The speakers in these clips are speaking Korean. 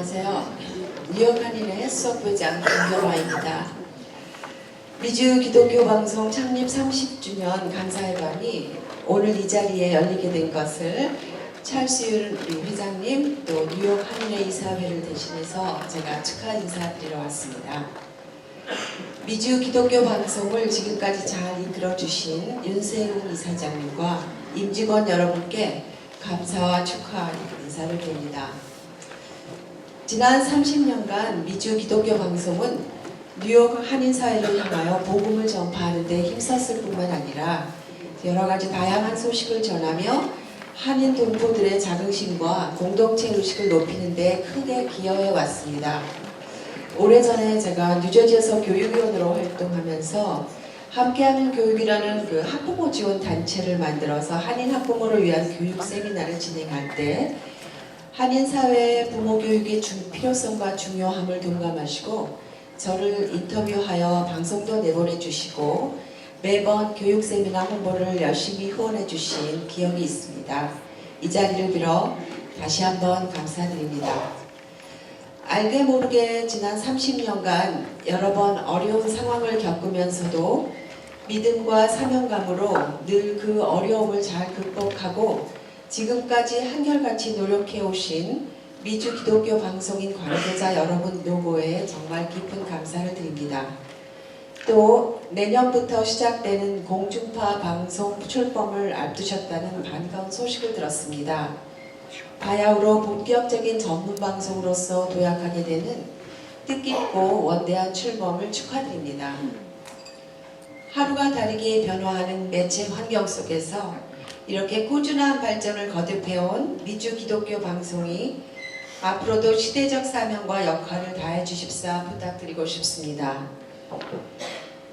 안녕하세요. 뉴욕 한인의 수석부장 김경화입니다. 미주 기독교 방송 창립 30주년 감사회관이 오늘 이 자리에 열리게 된 것을 찰스윤 회장님 또 뉴욕 한인회 이사회를 대신해서 제가 축하 인사드리러 왔습니다. 미주 기독교 방송을 지금까지 잘 이끌어 주신 윤세웅 이사장님과 임직원 여러분께 감사와 축하 인사를 드립니다. 지난 30년간 미주 기독교 방송은 뉴욕 한인 사회를 향하여 복음을 전파하는 데 힘썼을 뿐만 아니라 여러 가지 다양한 소식을 전하며 한인 동포들의 자긍심과 공동체 의식을 높이는 데 크게 기여해 왔습니다. 오래전에 제가 뉴저지에서 교육위원으로 활동하면서 함께하는 교육이라는 그 학부모 지원 단체를 만들어서 한인 학부모를 위한 교육 세미나를 진행할 때 한인 사회의 부모 교육의 중 필요성과 중요함을 동감하시고 저를 인터뷰하여 방송도 내보내 주시고 매번 교육 세미나 홍보를 열심히 후원해 주신 기억이 있습니다. 이 자리를 빌어 다시 한번 감사드립니다. 알게 모르게 지난 30년간 여러 번 어려운 상황을 겪으면서도 믿음과 사명감으로 늘 그 어려움을 잘 극복하고 지금까지 한결같이 노력해 오신 미주 기독교 방송인 관계자 여러분 노고에 정말 깊은 감사를 드립니다. 또 내년부터 시작되는 공중파 방송 출범을 앞두셨다는 반가운 소식을 들었습니다. 바야흐로 본격적인 전문 방송으로서 도약하게 되는 뜻깊고 원대한 출범을 축하드립니다. 하루가 다르게 변화하는 매체 환경 속에서 이렇게 꾸준한 발전을 거듭해온 미주 기독교 방송이 앞으로도 시대적 사명과 역할을 다해 주십사 부탁드리고 싶습니다.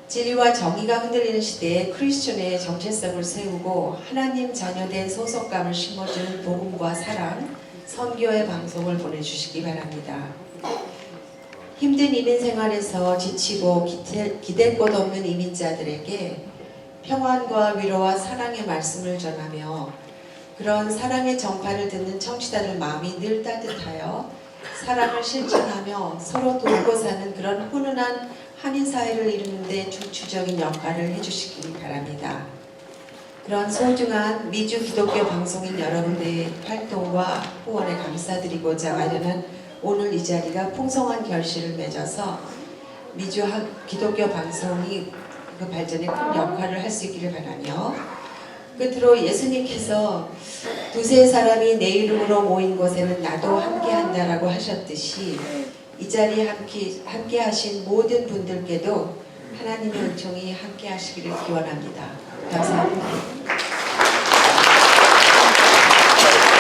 진리와 정의가 흔들리는 시대에 크리스천의 정체성을 세우고 하나님 자녀된 소속감을 심어주는 복음과 사랑, 선교의 방송을 보내주시기 바랍니다. 힘든 이민 생활에서 지치고 기대, 기댈 곳 없는 이민자들에게 평안과 위로와 사랑의 말씀을 전하며 그런 사랑의 정파를 듣는 청취자들 마음이 늘 따뜻하여 사랑을 실천하며 서로 돕고 사는 그런 훈훈한 한인 사회를 이루는데 중추적인 역할을 해주시기 바랍니다. 그런 소중한 미주 기독교 방송인 여러분의 활동과 후원에 감사드리고자 마련한 오늘 이 자리가 풍성한 결실을 맺어서 미주 한- 기독교 방송이 그 발전에 큰 역할을 할 수 있기를 바라며 끝으로 예수님께서 두세 사람이 내 이름으로 모인 곳에는 나도 함께 한다라고 하셨듯이 이 자리에 함께, 함께 하신 모든 분들께도 하나님의 은총이 함께 하시기를 기원합니다. 감사합니다.